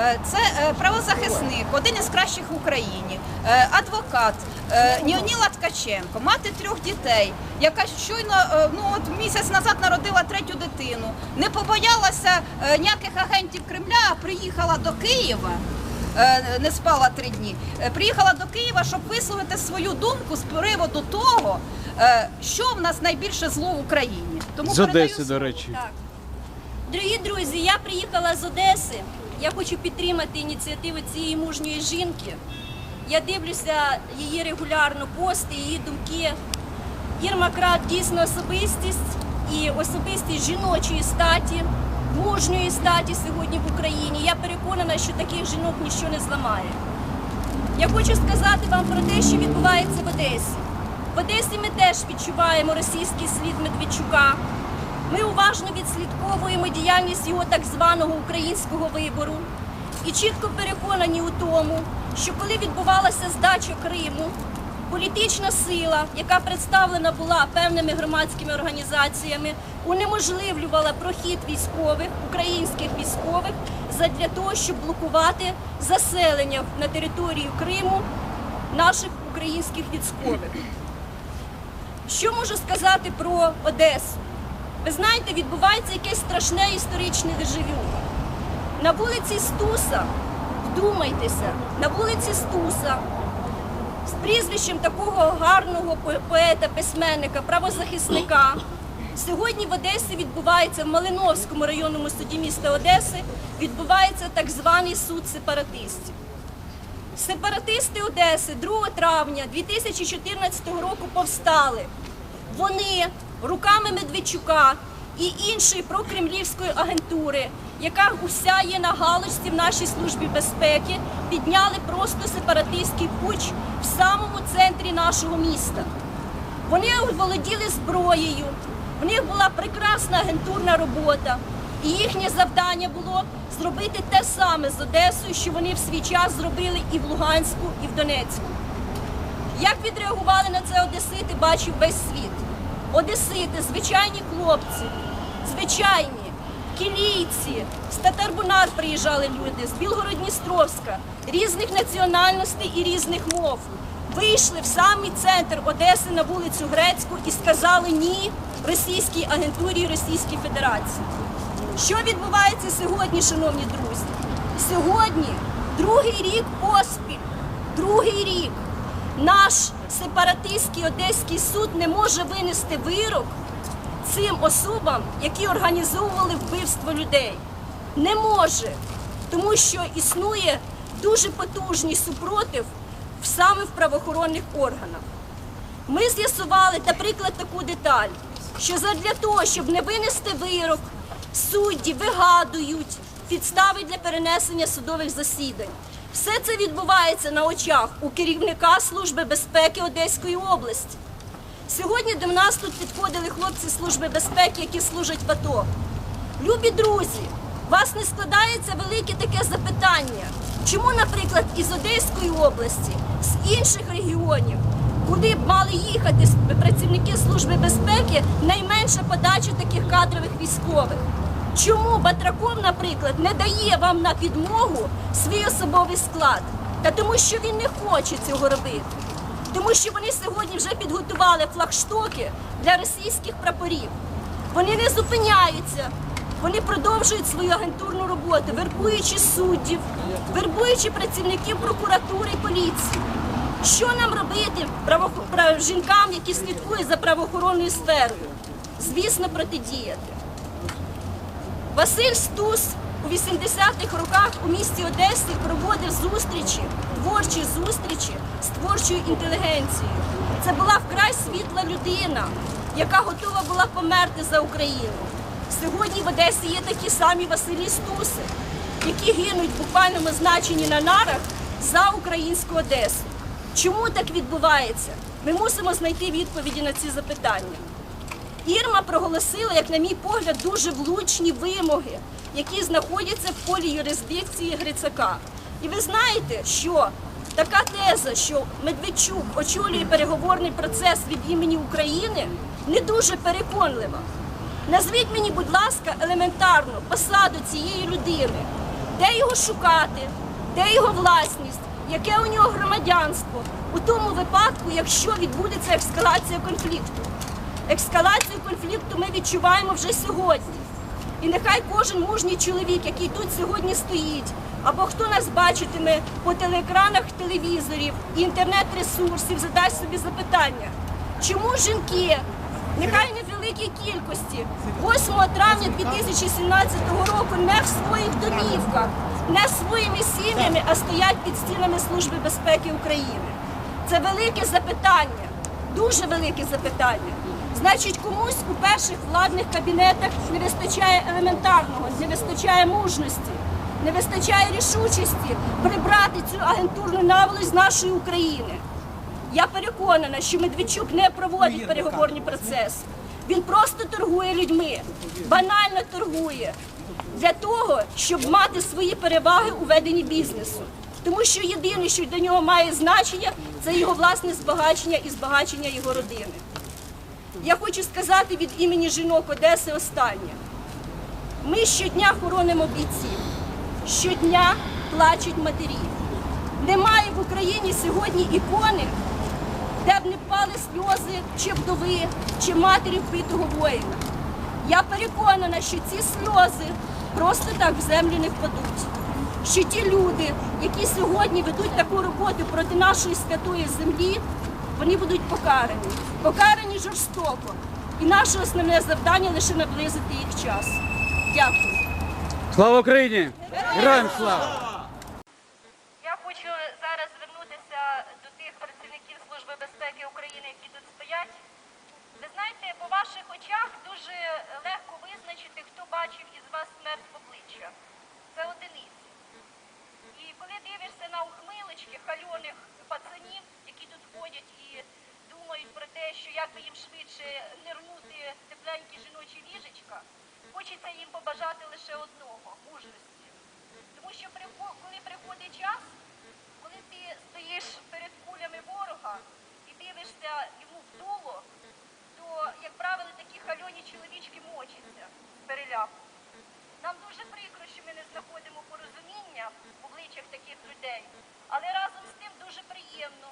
Е, Це е, правозахисник, один із кращих в Україні, е, адвокат Ніоніла Ткаченко, мати трьох дітей, яка щойно ну от місяць назад народила третю дитину. Не побоялася ніяких агентів Кремля, а приїхала до Києва. Не спала три дні. Приїхала до Києва, щоб висловити свою думку з приводу того, що в нас найбільше зло в Україні. Тому З передаю Одеси, до речі. Так. Дорогі друзі, я приїхала з Одеси. Я хочу підтримати ініціативу цієї мужньої жінки. Я дивлюся її регулярно пости, її думки. Ірма Крат дійсно особистість і особистість жіночої статі, мужньої статі сьогодні в Україні. Я переконана, що таких жінок ніщо не зламає. Я хочу сказати вам про те, що відбувається в Одесі. В Одесі ми теж відчуваємо російський слід Медведчука. Ми уважно відслідковуємо діяльність його так званого українського вибору і чітко переконані у тому, що коли відбувалася здача Криму, політична сила, яка представлена була певними громадськими організаціями, унеможливлювала прохід військових, українських військових, задля того, щоб блокувати заселення на територію Криму наших українських військових. Що можу сказати про Одесу? Ви знаєте, відбувається якесь страшне історичне дежавю. На вулиці Стуса, вдумайтеся, на вулиці Стуса з прізвищем такого гарного поета, письменника, правозахисника. Сьогодні в Одесі відбувається в Малиновському районному суді міста Одеси відбувається так званий суд сепаратистів. Сепаратисти Одеси 2 травня 2014 року повстали. Вони руками Медведчука і іншої прокремлівської агентури, яка уся є на галузі в нашій службі безпеки, підняли просто сепаратистський пуч в самому центрі нашого міста. Вони володіли зброєю, в них була прекрасна агентурна робота, і їхнє завдання було зробити те саме з Одесою, що вони в свій час зробили і в Луганську, і в Донецьку. Як відреагували на це одесити, бачив весь світ. Одесити, звичайні хлопці, звичайні, кілійці, з Татарбунар приїжджали люди, з Білгород-Дністровська, різних національностей і різних мов. Вийшли в самий центр Одеси на вулицю Грецьку і сказали ні російській агентурі Російській Федерації. Що відбувається сьогодні, шановні друзі? Сьогодні другий рік поспіль, другий рік наш сепаратистський одеський суд не може винести вирок цим особам, які організовували вбивство людей. Не може, тому що існує дуже потужний супротив саме в правоохоронних органах. Ми з'ясували, наприклад, таку деталь, що задля того, щоб не винести вирок, судді вигадують підстави для перенесення судових засідань. Все це відбувається на очах у керівника Служби безпеки Одеської області. Сьогодні до нас тут підходили хлопці Служби безпеки, які служать в АТО. Любі друзі, вас не складається велике таке запитання, чому, наприклад, із Одеської області, з інших регіонів, куди б мали їхати працівники Служби безпеки, найменша подача таких кадрових військових? Чому Батраков, наприклад, не дає вам на підмогу свій особовий склад? Та тому, що він не хоче цього робити. Тому що вони сьогодні вже підготували флагштоки для російських прапорів. Вони не зупиняються. Вони продовжують свою агентурну роботу, вербуючи суддів, вербуючи працівників прокуратури і поліції. Що нам робити жінкам, які слідкують за правоохоронною сферою? Звісно, протидіяти. Василь Стус у 80-х роках у місті Одесі проводив зустрічі, творчі зустрічі з творчою інтелігенцією. Це була вкрай світла людина, яка готова була померти за Україну. Сьогодні в Одесі є такі самі Василі Стуси, які гинуть в буквальному значенні на нарах за українську Одесу. Чому так відбувається? Ми мусимо знайти відповіді на ці запитання. Ірма проголосила, як на мій погляд, дуже влучні вимоги, які знаходяться в полі юрисдикції Грицака. І ви знаєте, що така теза, що Медведчук очолює переговорний процес від імені України, не дуже переконлива. Назвіть мені, будь ласка, елементарно посаду цієї людини. де його шукати, де його власність, яке у нього громадянство у тому випадку, якщо відбудеться ескалація конфлікту. Ескалацію конфлікту ми відчуваємо вже сьогодні. І нехай кожен мужній чоловік, який тут сьогодні стоїть, або хто нас бачитиме по телеекранах телевізорів і інтернет-ресурсів, задасть собі запитання, чому жінки, нехай не в великій кількості, 8 травня 2017 року не в своїх домівках, не своїми сім'ями, а стоять під стінами Служби безпеки України. Це велике запитання, дуже велике запитання. Значить, комусь у перших владних кабінетах не вистачає елементарного, не вистачає мужності, не вистачає рішучості прибрати цю агентурну наволоч з нашої України. Я переконана, що Медведчук не проводить переговорні процеси. Він просто торгує людьми, банально торгує для того, щоб мати свої переваги у веденні бізнесу. Тому що єдине, що для нього має значення, це його власне збагачення і збагачення його родини. Я хочу сказати від імені жінок Одеси останнє. Ми щодня хоронимо бійців, щодня плачуть матері. Немає в Україні сьогодні ікони, де б не впали сльози чи вдови, чи матері вбитого воїна. Я переконана, що ці сльози просто так в землю не впадуть. Що ті люди, які сьогодні ведуть таку роботу проти нашої святої землі, вони будуть покарані. Покарані жорстоко. І наше основне завдання лише наблизити їх час. Дякую. Слава Україні! Героям слава! Я хочу зараз звернутися до тих працівників Служби безпеки України, які тут стоять. Ви знаєте, по ваших очах дуже легко визначити, хто бачив із вас смерть в обличчя. Це одиниці. І коли дивишся на ухмилочки хальоних пацанів, які тут ходять і думають про те, що як би їм швидше нирнути тепленькі жіночі ліжечка, хочеться їм побажати лише одного мужності. Тому що прихо- коли приходить час, коли ти стоїш перед кулями ворога і дивишся йому в дуло, то, як правило, такі хальоні чоловічки мочаться з переляку. Нам дуже прикро, що ми не знаходимо порозуміння в обличчях таких людей, але разом з тим дуже приємно,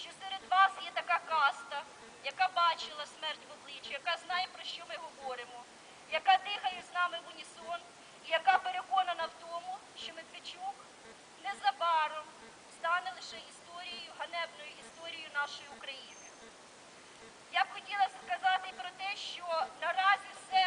що серед вас є така каста, яка бачила смерть в обличчі, яка знає про що ми говоримо, яка дихає з нами в унісон, і яка переконана в тому, що Медведчук незабаром стане лише історією, ганебною історією нашої України. Я б хотіла сказати про те, що наразі все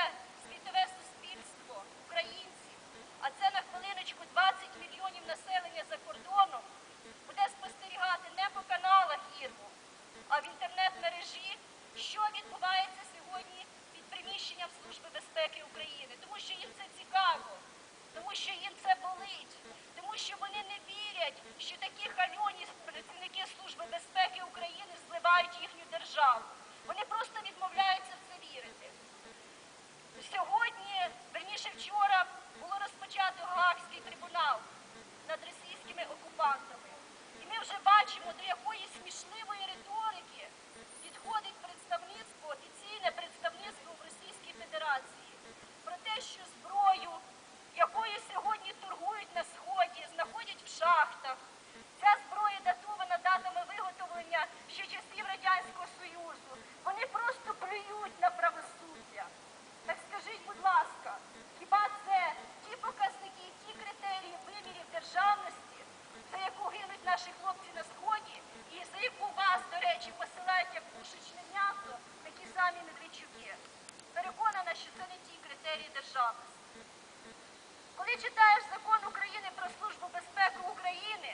ти читаєш закон України про Службу безпеки України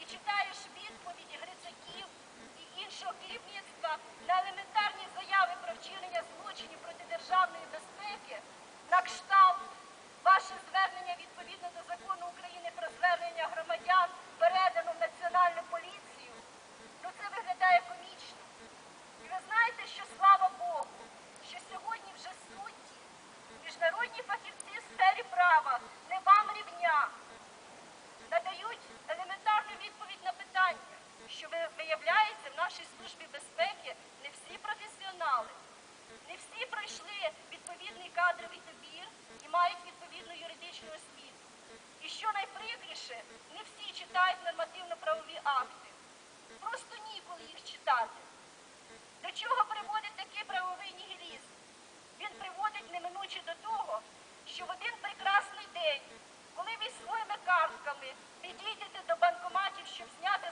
і читаєш відповіді Грицаків і іншого керівництва на елементарні заяви про вчинення злочинів проти державної безпеки, на кшталт, ваше звернення відповідно до закону України про звернення громадян кадровий добір і мають відповідну юридичну освіту. І що найприкріше, не всі читають нормативно-правові акти. Просто ніколи їх читати. До чого приводить такий правовий нігілізм? Він приводить неминуче до того, що в один прекрасний день, коли ви своїми картками підійдете до банкоматів, щоб зняти.